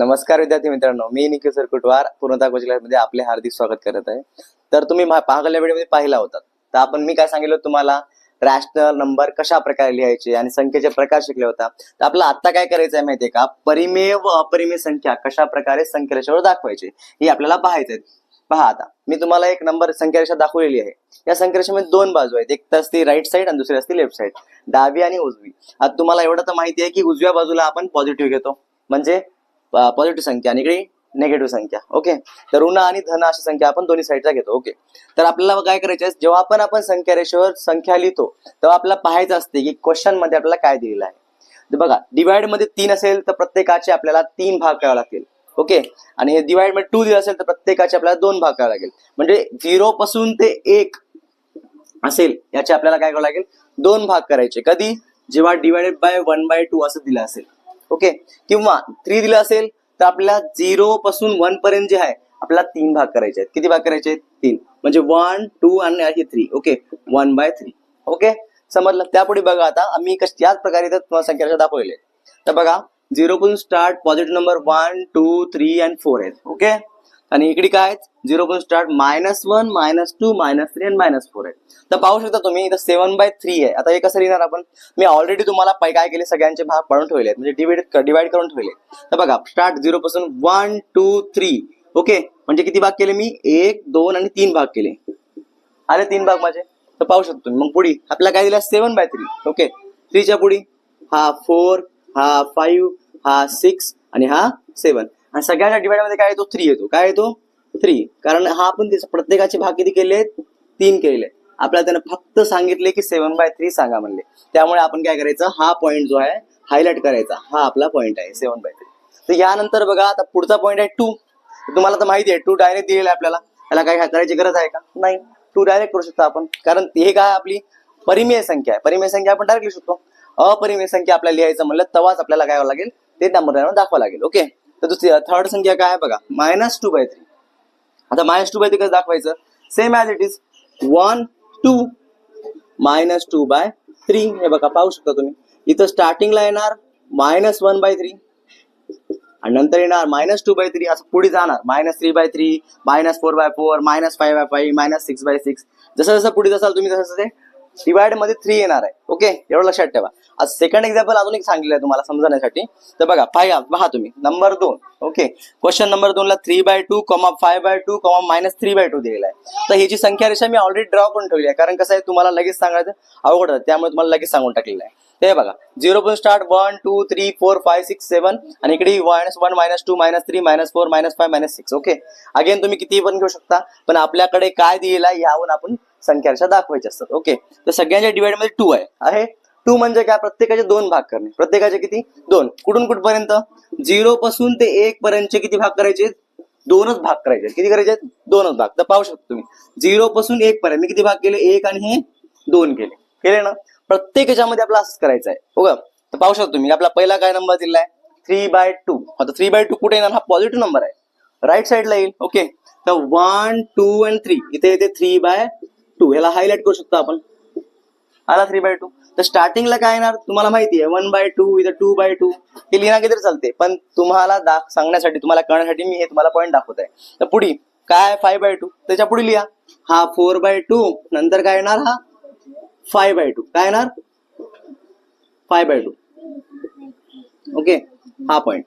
नमस्कार विद्यार्थी मित्रांनो मी निखिल सर कुटवार पूर्णता मध्ये आपले हार्दिक स्वागत करत आहे. तर तुम्ही मा- मागल्या व्हिडिओमध्ये पाहिला होता. तर आपण मी काय सांगितलं तुम्हाला? रॅशनल नंबर कशा प्रकारे लिहायचे आणि संख्येचे प्रकार शिकले होता. तर आपलं आता काय करायचं आहे माहितीये का? परिमेय व अपरिमेय संख्या कशा प्रकारे संख्यारेषावर दाखवायचे हे आपल्याला पाहायचे पहा आता मी तुम्हाला एक नंबर संख्यारेषा दाखवलेली आहे. या संख्यारेषेमध्ये दोन बाजू आहेत. एक तर असते राईट साईड आणि दुसरी असते लेफ्ट साईड डावी आणि उजवी. आता तुम्हाला एवढं तर माहिती आहे की उजव्या बाजूला आपण पॉझिटिव्ह घेतो. म्हणजे पॉझिटिव्ह संख्या आणि इकडे निगेटिव्ह संख्या ओके तर ऋण आणि धन अशी संख्या आपण दोन्ही साईडला घेतो ओके तर आपल्याला काय करायचं आहे जेव्हा आपण आपण संख्या रेषेवर संख्या लिहितो तेव्हा आपल्याला पाहायचं असते की क्वेश्चनमध्ये आपल्याला काय दिलेलं आहे. बघा डिवाइडमध्ये तीन असेल तर प्रत्येकाचे आपल्याला तीन भाग करावे लागतील ओके आणि हे डिवाइडमध्ये टू दिलं असेल तर प्रत्येकाचे आपल्याला दोन भाग करावे लागेल. म्हणजे झिरो पासून ते एक असेल याचे आपल्याला काय करावं लागेल? दोन भाग करायचे. कधी? जेव्हा divided by one by two असं दिलं असेल. ओके? किंवा थ्री दिलं असेल तर आपल्याला झिरो पासून वन पर्यंत जे आहे आपल्याला तीन भाग करायचे आहेत. किती भाग करायचे आहेत? तीन. म्हणजे वन टू आणि हे three okay? One by three okay? समजलं? त्यापुढे बघा आता आम्ही कश याच प्रकारे तुम्हाला संख्या दाखवलेले तर बघा झिरो पासून start positive number one two three and four आहेत. ओके? आणि इकडे काय झिरो पासून start minus one minus two minus three आणि मायनस फोर आहे तर पाहू शकता तुम्ही इथं सेवन बाय थ्री आहे. आता हे कसं लिहिणार आपण? मी ऑलरेडी तुम्हाला पै- काय केले? सगळ्यांचे भाग पाडून ठेवले म्हणजे डिवाइड डिवाइड करून ठेवले तर बघा स्टार्ट झिरो पासून वन टू थ्री ओके म्हणजे किती भाग केले मी? एक दोन आणि तीन भाग केले. आले तीन भाग माझे? तर पाहू शकतो तुम्ही. मग पुढे आपल्याला काय दिलं? सेवन बाय थ्री ओके थ्रीच्या पुढे हा फोर हा फाईव्ह हा सिक्स आणि हा सेवन आणि सगळ्यांच्या डिवाइडमध्ये काय येतो? थ्री येतो. काय येतो? थ्री कारण हा आपण प्रत्येकाचे भाग किती केले आहेत तीन केलेले आपल्याला त्यानं फक्त सांगितले की सेवन बाय थ्री सांगा म्हणले. त्यामुळे आपण काय करायचं? हा पॉईंट जो आहे हायलाइट करायचा. हा आपला पॉईंट आहे सेवन बाय थ्री तर यानंतर बघा आता पुढचा पॉईंट आहे टू तुम्हाला तर माहिती आहे टू डायरेक्ट दिलेला आहे आपल्याला. त्याला काय करायची गरज आहे का? नाही. टू डायरेक्ट करू शकतो आपण. कारण हे काय आपली परिमेय संख्या आहे. परिमेय संख्या आपण डायरेक्ट लिहू शकतो. अपरिमेय संख्या आपल्याला लिहायचं म्हणलं तेव्हाच आपल्याला काय लागेल? ते नंबर दाखवावं लागेल. ओके तर दुसरी थर्ड संख्या काय आहे बघा? मायनस टू बाय थ्री आता मायनस टू बाय थ्री कसं दाखवायचं? Same as it is one two minus two by three हे बघा पाहू शकता तुम्ही. इथं स्टार्टिंगला येणार मायनस वन बाय थ्री आणि नंतर येणार मायनस टू बाय थ्री असं पुढे जाणार. Minus three by three minus four by four minus five by five minus six by six जसं जसं पुढे जासाल तुम्ही तसं ते डिवाइडमध्ये थ्री येणार आहे. ओके एवढं लक्षात ठेवा. आज सेकंड एक्झाम्पल अजून एक सांगितलं आहे तुम्हाला समजण्यासाठी. तर बघा पाहिजे पहा तुम्ही. नंबर दोन. ओके क्वेश्चन नंबर दोन ला three by two comma five by two comma minus three by two दिलेला आहे. तर ह्याची संख्या रेषा मी ऑलरेडी ड्रॉ करून ठेवली आहे. कारण कसं आहे तुम्हाला लगेच सांगायचं अवघड आहे. त्यामुळे तुम्हाला लगेच सांगून टाकलेलं आहे. ते बघा झिरो पण start one two three four five six seven आणि इकडे minus one minus two minus three minus four minus five minus six okay again तुम्ही किती पण घेऊ शकता पण आपल्याकडे काय दिलेला आहे यावरून आपण संख्या रेषा दाखवायच्या असतात. ओके तर सगळ्यांच्या डिवाइडमध्ये टू आहे. आहे? टू म्हणजे काय? प्रत्येकाचे दोन भाग करणे. प्रत्येकाचे किती? दोन. कुठून कुठपर्यंत? झिरो पासून ते एक पर्यंतचे किती भाग करायचे? दोनच भाग करायचे. किती करायचे? दोनच भाग. तर पाहू शकतो तुम्ही. झिरो पासून एक पर्यंत. मी किती भाग केले? एक आणि हे दोन केले. केले ना? प्रत्येक याच्यामध्ये आपला असंच करायचं आहे. हो तर पाहू शकतो तुम्ही. आपला पहिला काय नंबर दिलाय थ्री बाय टू आता थ्री बाय टू कुठे येणार? हा पॉझिटिव्ह नंबर आहे. राईट साईडला येईल. ओके तर वन टू अँड थ्री इथे येते थ्री बाय टू याला हायलाइट करू शकतो आपण. आला थ्री बाय टू तर स्टार्टिंगला काय येणार? तुम्हाला माहिती आहे वन बाय टू इथं टू बाय टू हे लिहिणं किती चालते पण तुम्हाला दाख सांगण्यासाठी तुम्हाला कळण्यासाठी मी हे तुम्हाला पॉईंट दाखवत आहे तर पुढे काय फाय बाय टू त्याच्या पुढे लिहा. हा फोर बाय टू नंतर काय येणार? हा फाय बाय टू काय येणार? फाय बाय टू ओके हा पॉईंट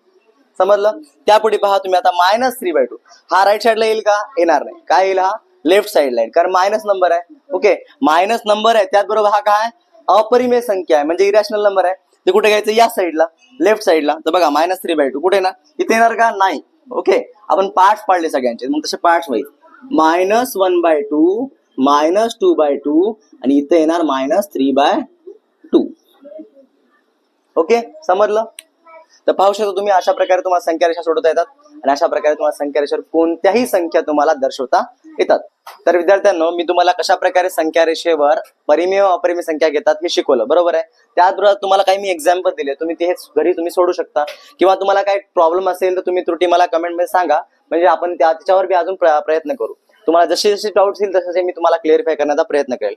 समजलं? त्यापुढे पहा तुम्ही आता मायनस थ्री बाय टू हा राईट साईडला येईल का? येणार नाही. काय येईल हा? Left side line. कारण मायनस नंबर आहे. ओके? मायनस नंबर आहे. त्याचबरोबर हा काय अपरिमेय संख्या आहे. म्हणजे इरॅशनल नंबर आहे. ते कुठे घ्यायचं? या साईडला लेफ्ट साईडला तर बघा मायनस थ्री बाय टू कुठे येणार इथे येणार का? नाही. ओके? आपण पार्ट्स पाडले सगळ्यांचे. मग तसे पार्ट्स होईल. Minus one by two minus two by two आणि इथे येणार minus three by two okay? समजलं? तर पाहू शकता तुम्ही अशा प्रकारे तुम्हाला संख्या रेषा सोडवता येतात. आणि अशा प्रकारे तुम्हाला संख्या रेषेवर कोणत्याही संख्या तुम्हाला दर्शवता येतात. तर विद्यार्थ्यांनो मी तुम्हाला कशा प्रकारे संख्या रेषेवर परिमेय अपरिमेय संख्या घेतात मी शिकवलं. बरोबर आहे? त्याचबरोबर तुम्हाला काही मी एक्झाम्पल दिले तुम्ही ते घरी तुम्ही सोडू शकता. किंवा तुम्हाला काही प्रॉब्लेम असेल तर तुम्ही त्रुटी मला कमेंटमध्ये सांगा. म्हणजे आपण त्या त्याच्यावर बी अजून प्रयत्न करू. तुम्हाला जसे जसे डाऊट्स येईल तसे मी तुम्हाला क्लिअरिफाय करण्याचा प्रयत्न करेल.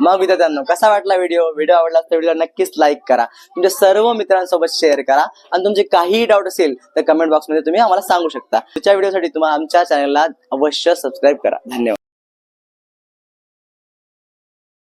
मग विद्यार्थ्यांनो कसा वाटला व्हिडिओ व्हिडिओ आवडला तर व्हिडिओ नक्कीच लाईक करा. तुमच्या सर्व मित्रांसोबत शेअर करा. आणि तुमचे काहीही डाऊट असेल तर कमेंट बॉक्समध्ये तुम्ही आम्हाला सांगू शकता. पुढच्या व्हिडिओसाठी तुम्हाला आमच्या चॅनलला अवश्य सबस्क्राईब करा. धन्यवाद.